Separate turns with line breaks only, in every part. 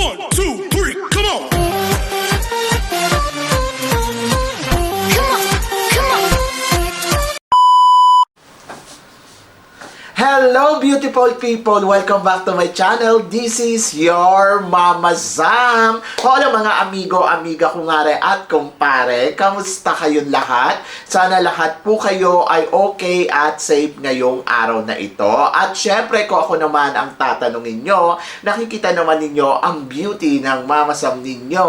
One, two,
Hello beautiful people! Welcome back to my channel. This is your Mama Zam. Hola mga amigo, amiga, kumare at kumpare. Kamusta kayong lahat? Sana lahat po kayo ay okay at safe ngayong araw na ito. At syempre ko ako naman ang tatanungin nyo, nakikita naman ninyo ang beauty ng Mama Zam ninyo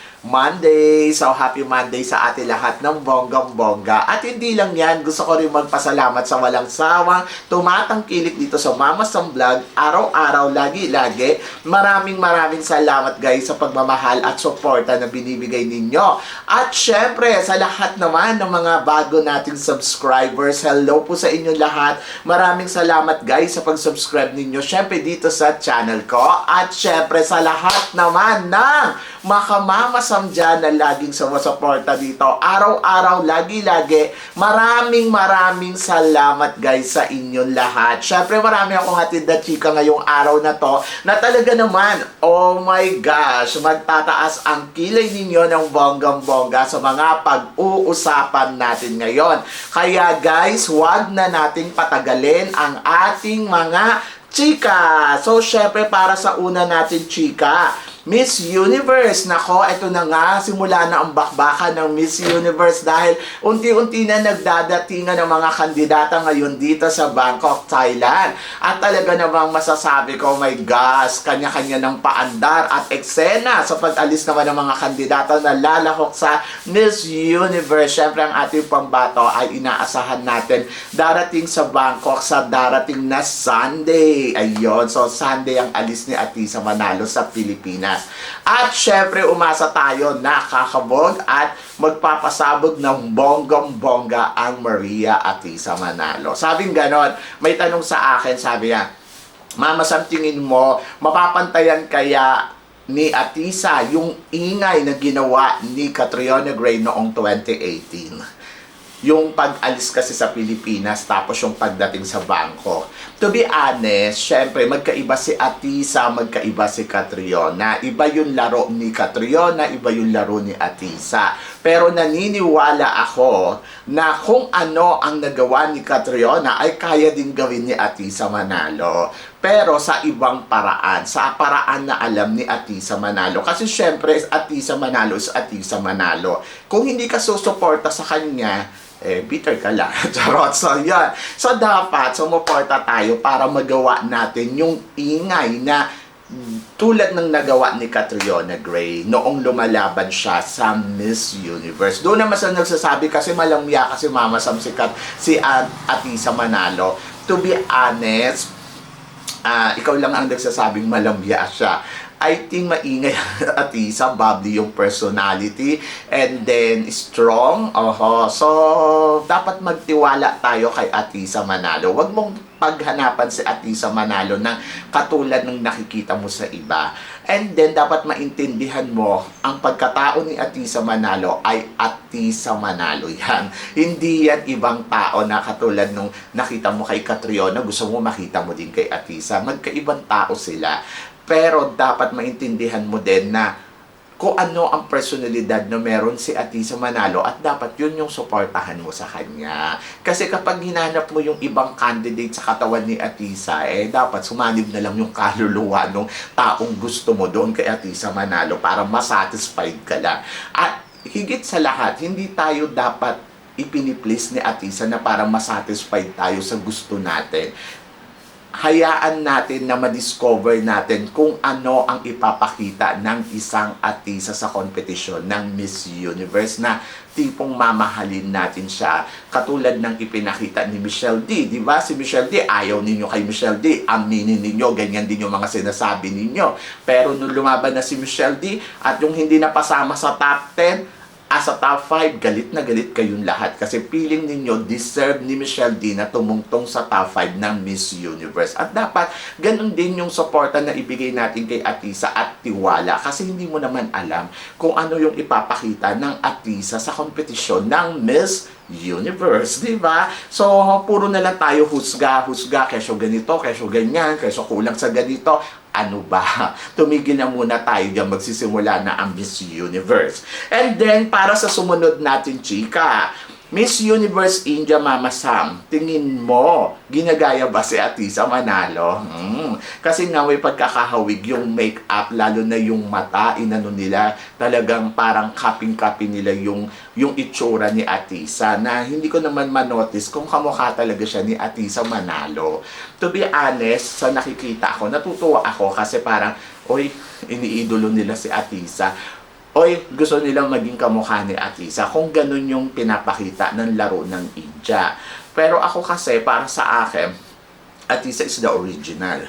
Monday. So, happy Monday sa atin lahat ng bonggang-bongga. At hindi lang yan, gusto ko rin magpasalamat sa walang sawang tumatangkilik dito sa Mama Sam Vlog. Araw-araw, lagi-lagi. Maraming maraming salamat guys sa pagmamahal at suporta na binibigay ninyo. At syempre, sa lahat naman ng mga bago nating subscribers, hello po sa inyo lahat. Maraming salamat guys sa pag-subscribe ninyo. Syempre dito sa channel ko. At syempre sa lahat naman ng makamamasam dyan na laging sumusuporta dito. Araw-araw, lagi-lagi. Maraming maraming salamat guys sa inyong lahat. Syempre marami akong hatid na chika ngayong araw na to na talaga naman, oh my gosh, magtataas ang kilay ninyo ng bonggang-bongga sa mga pag-uusapan natin ngayon. Kaya guys, wag na nating patagalin ang ating mga chika. So, syempre para sa una natin chika, Miss Universe. Nako, ito na nga, simula na ang bakbakan ng Miss Universe dahil unti-unti na nagdadatingan ng mga kandidata ngayon dito sa Bangkok, Thailand. At talaga namang masasabi ko, oh my gosh, kanya-kanya ng paandar at eksena sa pag-alis naman ng mga kandidata na lalahok sa Miss Universe. Siyempre, ang ating pambato ay inaasahan natin darating sa Bangkok sa darating na Sunday. Ayun, so Sunday ang alis ni Atisa Manalo sa Pilipinas. At syempre, umasa tayo na kakabog at magpapasabog ng bonggong-bongga ang Maria Atisa Manalo. Sabing ganon, may tanong sa akin, sabi niya, Mama, sa tingin mo, mapapantayan kaya ni Atisa yung ingay na ginawa ni Catriona Gray noong 2018? Yung pag-alis kasi sa Pilipinas tapos yung pagdating sa bangko. To be honest, syempre magkaiba si Atisa, magkaiba si Catriona. Iba yung laro ni Catriona, iba yung laro ni Atisa. Pero naniniwala ako na kung ano ang nagawa ni Catriona ay kaya din gawin ni Atisa Manalo. Pero sa ibang paraan, sa paraan na alam ni Atisa Manalo. Kasi syempre, Atisa Manalo is Atisa Manalo. Kung hindi ka susuporta sa kanya, eh, bitter ka lang. Charot. So, yan. So, dapat sumuporta tayo para magawa natin yung ingay na tulad ng nagawa ni Catriona Gray noong lumalaban siya sa Miss Universe. Doon naman sa nagsasabi kasi malamya kasi mama Sam si, Kat, si At Atisa Manalo. To be honest, ah ikaw lang ang nagsasabing malamya siya. I think maingay at isa, bubbly yung personality, and then strong. Oho. So, dapat magtiwala tayo kay Atisa Manalo. Huwag mong paghanapan si Atisa Manalo ng katulad ng nakikita mo sa iba. And then, dapat maintindihan mo, ang pagkatao ni Atisa Manalo ay Atisa Manalo yan. Hindi yan ibang tao na katulad nung nakita mo kay Catriona, gusto mo makita mo din kay Atisa. Magkaibang tao sila. Pero dapat maintindihan mo din na kung ano ang personalidad na meron si Atisa Manalo at dapat yun yung suportahan mo sa kanya. Kasi kapag hinanap mo yung ibang candidate sa katawan ni Atisa, eh dapat sumanib na lang yung kaluluwa ng taong gusto mo doon kay Atisa Manalo para masatisfied ka lang. At higit sa lahat, hindi tayo dapat ipiniplease ni Atisa na para masatisfied tayo sa gusto natin hayaan natin na ma-discover natin kung ano ang ipapakita ng isang artista sa kompetisyon ng Miss Universe na tipong mamahalin natin siya katulad ng ipinakita ni Michelle D. Di ba? Si Michelle D, ayaw ninyo kay Michelle D. Aminin ninyo, ganyan din yung mga sinasabi ninyo. Pero nung lumaban na si Michelle D at yung hindi napasama sa top 10, as a top 5, galit na galit kayong lahat kasi feeling ninyo deserve ni Michelle D na tumungtong sa top 5 ng Miss Universe. At dapat ganun din yung suporta na ibigay natin kay Atisa at Tiwala kasi hindi mo naman alam kung ano yung ipapakita ng Atisa sa kompetisyon ng Miss Universe, di ba? So, puro na lang tayo husga, husga, kesyo ganito, kesyo ganyan, kesyo kulang sa ganito. Ano ba? Tumigil na muna tayo dyan, magsisimula na ang Miss Universe. And then, para sa sumunod natin, chika, Miss Universe India Mama Sam, tingin mo, ginagaya ba si Atisa Manalo? Hmm. Kasi nga may pagkakahawig yung make-up, lalo na yung mata, inano nila, talagang parang kaping-kapi nila yung, yung itsura ni Atisa na hindi ko naman manotice kung kamukha talaga siya ni Atisa Manalo. To be honest, sa nakikita ko, natutuwa ako kasi parang, oy, iniidolo nila si Atisa oy, gusto nilang maging kamukha ni Atisa kung ganun yung pinapakita ng laro ng India. Pero ako kasi, para sa akin, Atisa is the original.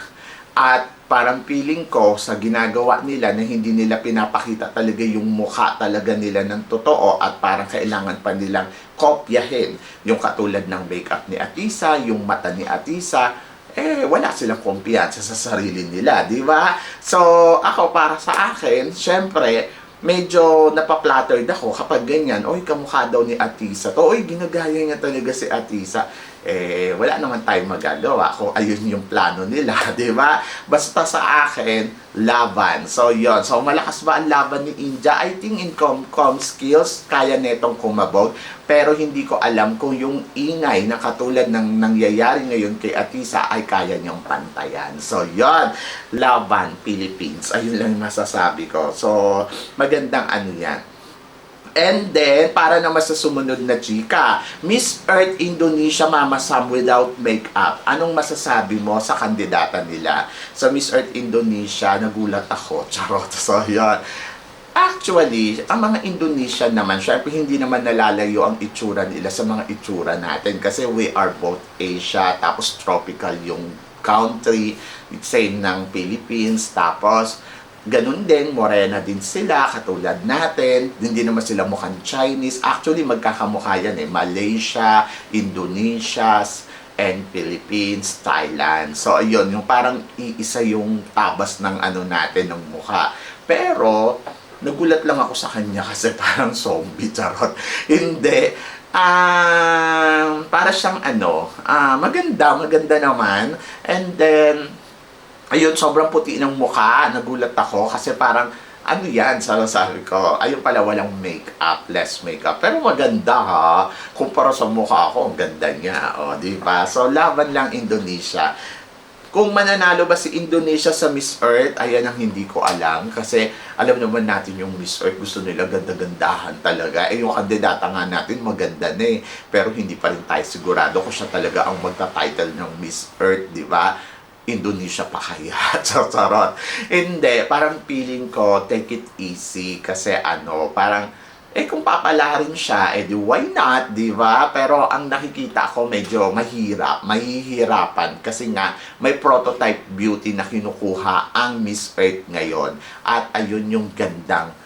At parang feeling ko sa ginagawa nila na hindi nila pinapakita talaga yung mukha talaga nila ng totoo at parang kailangan pa nilang kopyahin yung katulad ng makeup ni Atisa, yung mata ni Atisa, eh, wala silang kumpiyansa sa sarili nila, di ba? So, ako para sa akin, syempre, medyo napaplattered ako kapag ganyan, oy, kamukha daw ni Atisa to, oy, ginagaya niya talaga si Atisa. Eh, wala naman tayong magagawa kung ayun yung plano nila, di ba? Basta sa akin, laban. So, yon So, malakas ba ang laban ni India? I think in com-com skills, kaya netong kumabog. Pero hindi ko alam kung yung ingay na katulad ng nangyayari ngayon kay Atisa ay kaya niyang pantayan. So, yon Laban, Philippines. Ayun lang masasabi ko. So, magandang ano yan. And then, para naman sa sumunod na chika, Miss Earth Indonesia Mama Sam without makeup. Anong masasabi mo sa kandidata nila? Sa Miss Earth Indonesia, nagulat ako. Charot. So, yun. Actually, ang mga Indonesian naman, syempre hindi naman nalalayo ang itsura nila sa mga itsura natin kasi we are both Asia, tapos tropical yung country, same ng Philippines, tapos ganun din, morena din sila, katulad natin. Hindi naman sila mukhang Chinese. Actually, magkakamukha yan eh. Malaysia, Indonesia, and Philippines, Thailand. So, ayun, yung parang iisa yung tabas ng ano natin, ng mukha. Pero, nagulat lang ako sa kanya kasi parang zombie, charot. Hindi. Ah, para siyang ano, ah, maganda, maganda naman. And then, ayun, sobrang puti ng mukha. Nagulat ako kasi parang, ano yan, sabi sabi ko, ayun pala walang makeup, less makeup. Pero maganda ha, kumpara sa mukha ko, ang ganda niya, o, di ba? So, laban lang Indonesia. Kung mananalo ba si Indonesia sa Miss Earth, ayan ang hindi ko alam. Kasi alam naman natin yung Miss Earth, gusto nila ganda-gandahan talaga. Eh yung kandidata nga natin, maganda na eh. Pero hindi pa rin tayo sigurado kung siya talaga ang magta-title ng Miss Earth, di ba? Indonesia pa kaya? Charot. Hindi, parang feeling ko, take it easy. Kasi ano, parang eh kung papalarin siya, eh di why not, di ba? Pero ang nakikita ko medyo mahirap, mahihirapan kasi nga may prototype beauty na kinukuha ang Miss Earth ngayon. At ayun yung gandang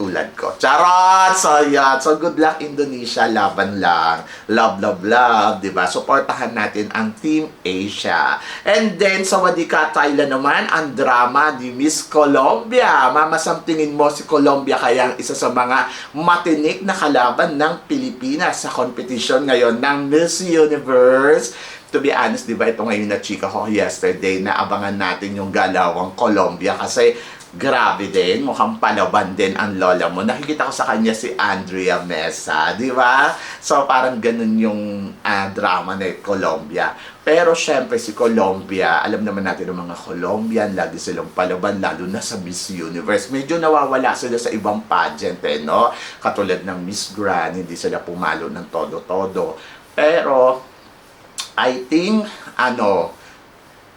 tulad ko. Charot! So, yan. So, good luck Indonesia. Laban lang. Love, love, love. ba diba? Supportahan natin ang Team Asia. And then, sa Wadika, Thailand naman, ang drama ni Miss Colombia. Mamasamtingin mo si Colombia kaya ang isa sa mga matinik na kalaban ng Pilipinas sa competition ngayon ng Miss Universe to be honest, di ba, ito ngayon na chika ko yesterday na abangan natin yung galawang Colombia kasi grabe din, mukhang palaban din ang lola mo. Nakikita ko sa kanya si Andrea Mesa, di ba? So parang ganun yung ah, drama ni Colombia. Pero syempre si Colombia, alam naman natin ng mga Colombian, lagi silang palaban, lalo na sa Miss Universe. Medyo nawawala sila sa ibang pageant eh, no? Katulad ng Miss Grand, hindi sila pumalo ng todo-todo. Pero, I think, ano,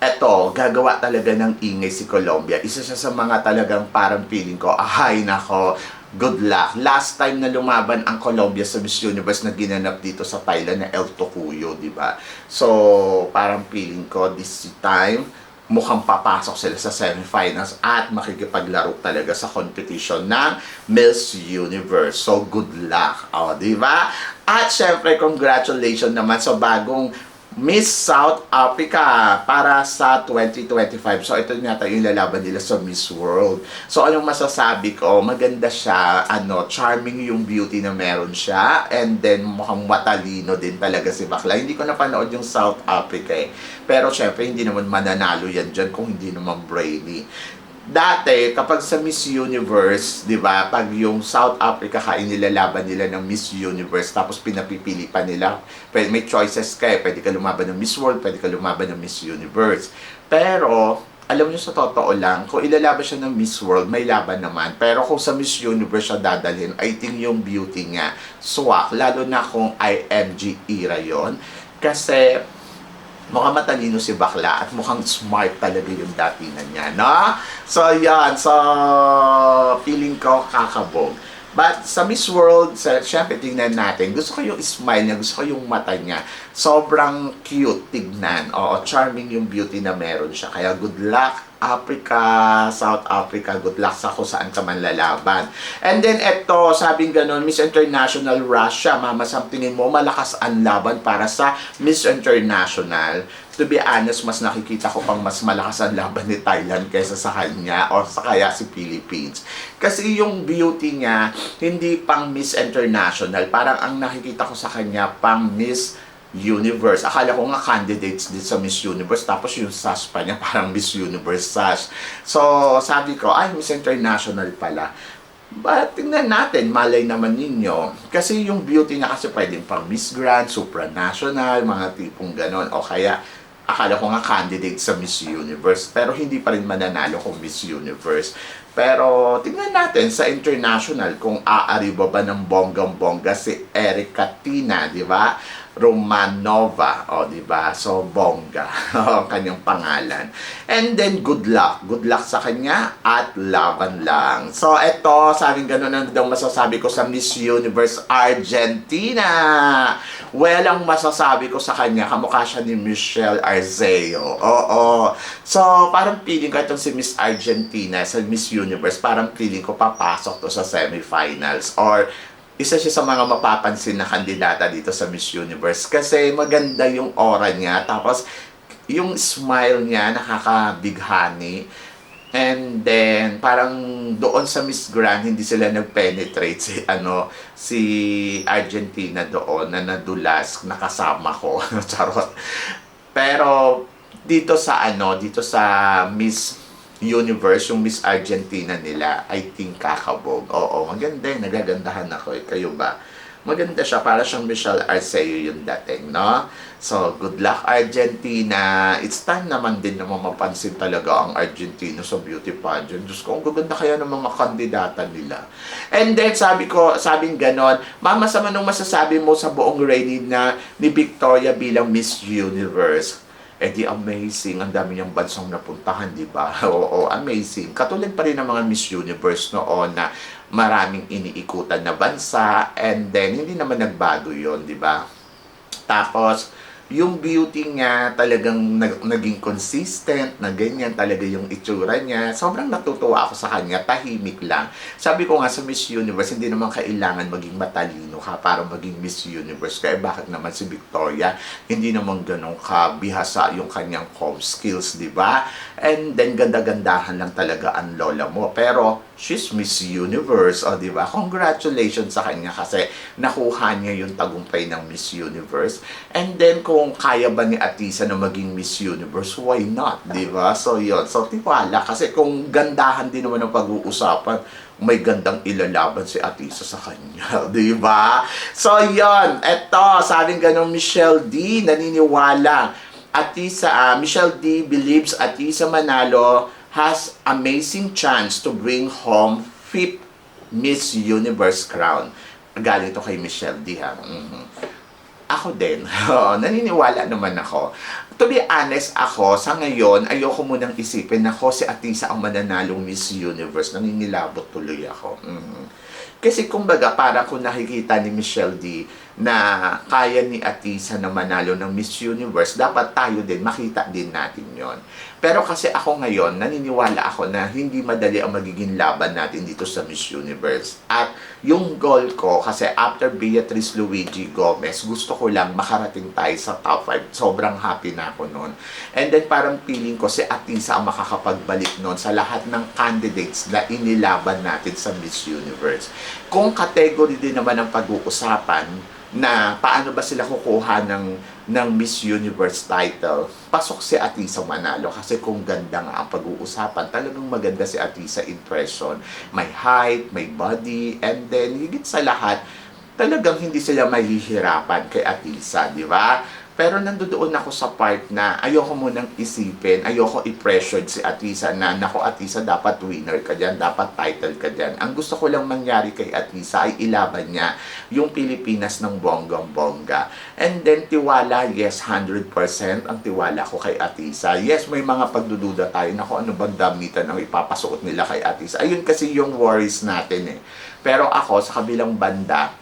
eto, gagawa talaga ng ingay si Colombia. Isa siya sa mga talagang parang feeling ko, ahay nako, good luck. Last time na lumaban ang Colombia sa Miss Universe na ginanap dito sa Thailand na El Tocuyo, di ba? So, parang feeling ko this time, mukhang papasok sila sa semifinals at makikipaglaro talaga sa competition ng Miss Universe. So, good luck. O, di ba? At syempre, congratulations naman sa bagong Miss South Africa para sa 2025. So, ito yata yung lalaban nila sa Miss World. So, anong masasabi ko? Maganda siya, ano, charming yung beauty na meron siya. And then, mukhang matalino din talaga si Bakla. Hindi ko napanood yung South Africa eh. Pero, syempre, hindi naman mananalo yan dyan kung hindi naman brainy dati, kapag sa Miss Universe, di ba, pag yung South Africa ka, inilalaban nila ng Miss Universe, tapos pinapipili pa nila, pwede, may choices ka eh, pwede ka lumaban ng Miss World, pwede ka lumaban ng Miss Universe. Pero, alam niyo sa totoo lang, kung ilalaban siya ng Miss World, may laban naman. Pero kung sa Miss Universe siya dadalhin, I think yung beauty niya, swak, lalo na kung IMG era yon Kasi, mukhang matalino si bakla at mukhang smart talaga yung datingan niya, no? So, yan. So, feeling ko kakabog. But sa Miss World, sa, syempre tingnan natin, gusto ko yung smile niya, gusto ko yung mata niya. Sobrang cute tignan. Oo, charming yung beauty na meron siya. Kaya good luck, Africa, South Africa, good luck sa kung saan ka man lalaban. And then eto, sabing ganun, Miss International Russia, mama, tingin mo, malakas ang laban para sa Miss International. To be honest, mas nakikita ko pang mas malakas ang laban ni Thailand kaysa sa kanya o sa kaya si Philippines. Kasi yung beauty niya, hindi pang Miss International. Parang ang nakikita ko sa kanya pang Miss Universe. Akala ko nga candidates din sa Miss Universe. Tapos yung sash pa niya parang Miss Universe sash. So, sabi ko, ay, Miss International pala. But tingnan natin, malay naman ninyo. Kasi yung beauty niya kasi pwedeng pang Miss Grand, supranational, mga tipong ganon. O kaya, akala ko nga candidate sa Miss Universe. Pero hindi pa rin mananalo kung Miss Universe. Pero tingnan natin sa international kung aariba ba ng bonggang-bongga si Erica Tina, di ba? Romanova, o di ba? So bongga ang kanyang pangalan. And then good luck. Good luck sa kanya at laban lang. So eto, sabing ganun ang daw masasabi ko sa Miss Universe Argentina. Well, ang masasabi ko sa kanya, kamukha siya ni Michelle Arceo. Oo. So, parang feeling ko itong si Miss Argentina sa Miss Universe, parang feeling ko papasok to sa semifinals or isa siya sa mga mapapansin na kandidata dito sa Miss Universe kasi maganda yung aura niya tapos yung smile niya nakakabighani. And then parang doon sa Miss Grand hindi sila nag-penetrate si ano si Argentina doon na nadulas nakasama ko. Charot. Pero dito sa ano dito sa Miss Universe, yung Miss Argentina nila, I think kakabog. Oo, maganda yun. Nagagandahan ako. Eh. Kayo ba? Maganda siya. Para siyang Michelle Arceo yung dating, no? So, good luck, Argentina. It's time naman din na mapansin talaga ang Argentina sa beauty pageant. Diyos ko, ang gaganda kaya ng mga kandidata nila. And then, sabi ko, sabing ganon, Mama, sa manong masasabi mo sa buong reign na ni Victoria bilang Miss Universe? Eh di amazing. Ang dami niyang bansang napuntahan, di ba? Oo, amazing. Katulad pa rin ng mga Miss Universe noon na maraming iniikutan na bansa and then hindi naman nagbago yon di ba? Tapos, yung beauty niya talagang nag- naging consistent na ganyan talaga yung itsura niya. Sobrang natutuwa ako sa kanya, tahimik lang. Sabi ko nga sa Miss Universe, hindi naman kailangan maging matalino ka para maging Miss Universe. Kaya bakit naman si Victoria, hindi naman ganun kabihasa yung kanyang com skills, di ba? And then ganda-gandahan lang talaga ang lola mo. Pero she's Miss Universe, o di ba? Congratulations sa kanya kasi nakuha niya yung tagumpay ng Miss Universe. And then kung kaya ba ni Atisa na maging Miss Universe, why not? Di ba? So yun. So tiwala. Kasi kung gandahan din naman ang pag-uusapan, may gandang ilalaban si Atisa sa kanya. Di ba? So yun. Eto, sabing ganun Michelle D, naniniwala. Atisa, ah, Michelle D believes Atisa Manalo has amazing chance to bring home fifth Miss Universe crown. Galing to kay Michelle D ha. Mhm. Ako din. Naniniwala naman ako. To be honest, ako, sa ngayon, ayoko munang isipin na ako si Atisa ang mananalong Miss Universe. Nanginilabot tuloy ako. Mhm. Kasi kumbaga, para kung nakikita ni Michelle D, na kaya ni Atisa na manalo ng Miss Universe, dapat tayo din, makita din natin yon. Pero kasi ako ngayon, naniniwala ako na hindi madali ang magiging laban natin dito sa Miss Universe. At yung goal ko, kasi after Beatrice Luigi Gomez, gusto ko lang makarating tayo sa top 5. Sobrang happy na ako noon. And then parang feeling ko si Atisa ang makakapagbalik noon sa lahat ng candidates na inilaban natin sa Miss Universe. Kung category din naman ang pag-uusapan, na paano ba sila kukuha ng ng Miss Universe title. Pasok si Atisa Manalo kasi kung ganda nga ang pag-uusapan, talagang maganda si Atisa in person. May height, may body, and then higit sa lahat, talagang hindi sila mahihirapan kay Atisa, di ba? Pero nandoon ako sa part na ayoko munang isipin, ayoko i-pressured si Atisa na, nako Atisa, dapat winner ka dyan, dapat title ka dyan. Ang gusto ko lang mangyari kay Atisa ay ilaban niya yung Pilipinas ng bonggang-bongga. And then tiwala, yes, 100% ang tiwala ko kay Atisa. Yes, may mga pagdududa tayo, nako ano bang damitan ang ipapasuot nila kay Atisa. Ayun kasi yung worries natin eh. Pero ako, sa kabilang banda,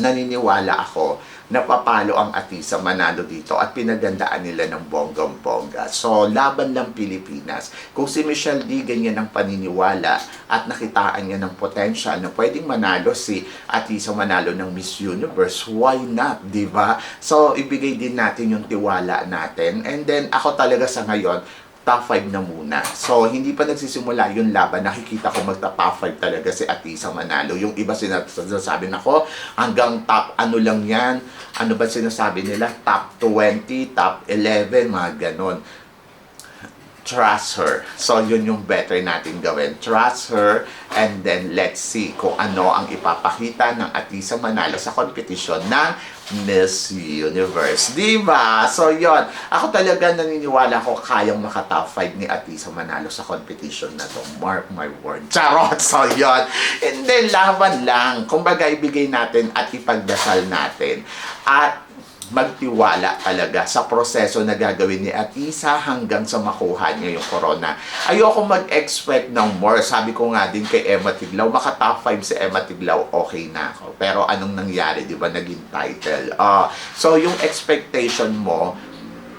naniniwala ako na papalo ang Atisa Manalo dito at pinagandaan nila ng bonggang-bongga. So, laban lang Pilipinas. Kung si Michelle D ganyan ang paniniwala at nakitaan niya ng potential na pwedeng manalo si Atisa Manalo ng Miss Universe, why not, di ba? So, ibigay din natin yung tiwala natin. And then, ako talaga sa ngayon, top 5 na muna. So, hindi pa nagsisimula yung laban. Nakikita ko magta top 5 talaga si Atisa Manalo. Yung iba sinasabi na ko, hanggang top ano lang yan. Ano ba sinasabi nila? Top 20, top 11, mga ganon. Trust her. So, yun yung better natin gawin. Trust her and then let's see kung ano ang ipapakita ng Atisa Manalo sa competition ng Miss Universe. Di ba? So, yon Ako talaga naniniwala ko kayang maka-top 5 ni Atisa Manalo sa competition na to. Mark my word. Charot! So, yon then, laban lang. Kumbaga, ibigay natin at ipagdasal natin. At magtiwala talaga sa proseso na gagawin ni Atisa hanggang sa makuha niya yung corona. Ayoko mag-expect ng more. Sabi ko nga din kay Emma Tiglaw, maka top 5 si Emma Tiglaw, okay na ako. Pero anong nangyari, di ba, naging title. Ah, so, yung expectation mo,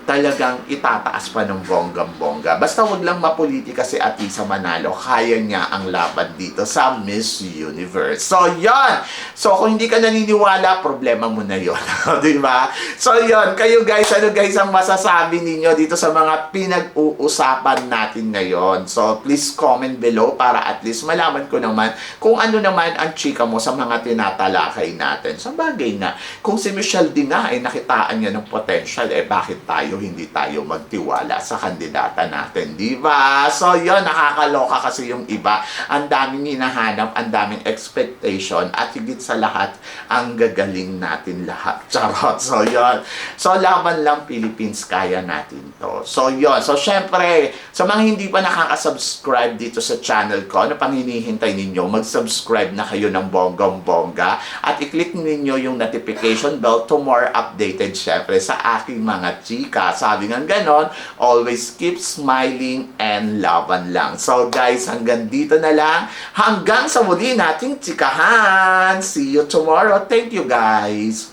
talagang itataas pa ng bonggang-bongga. Basta wag lang mapolitika si Atisa Manalo, kaya niya ang laban dito sa Miss Universe. So, yon So, kung hindi ka naniniwala, problema mo na yon Di ba? So, yon Kayo guys, ano guys ang masasabi ninyo dito sa mga pinag-uusapan natin ngayon? So, please comment below para at least malaman ko naman kung ano naman ang chika mo sa mga tinatalakay natin. Sa bagay na, kung si Michelle din nga ay nakitaan niya ng potential, eh bakit tayo hindi tayo magtiwala sa kandidata natin, di ba? So, yon nakakaloka kasi yung iba. Ang daming hinahanap, ang daming expectation, at higit sa lahat, ang gagaling natin lahat. Charot. So, yon So, laban lang Philippines, kaya natin to. So, yon So, syempre, sa mga hindi pa nakaka-subscribe dito sa channel ko, ano pang hinihintay ninyo? Mag-subscribe na kayo ng bonggang-bongga at i-click ninyo yung notification bell to more updated syempre sa aking mga chika. Sabi nga ganon, always keep smiling and laban lang. So guys, hanggang dito na lang. Hanggang sa muli nating chikahan. See you tomorrow. Thank you guys.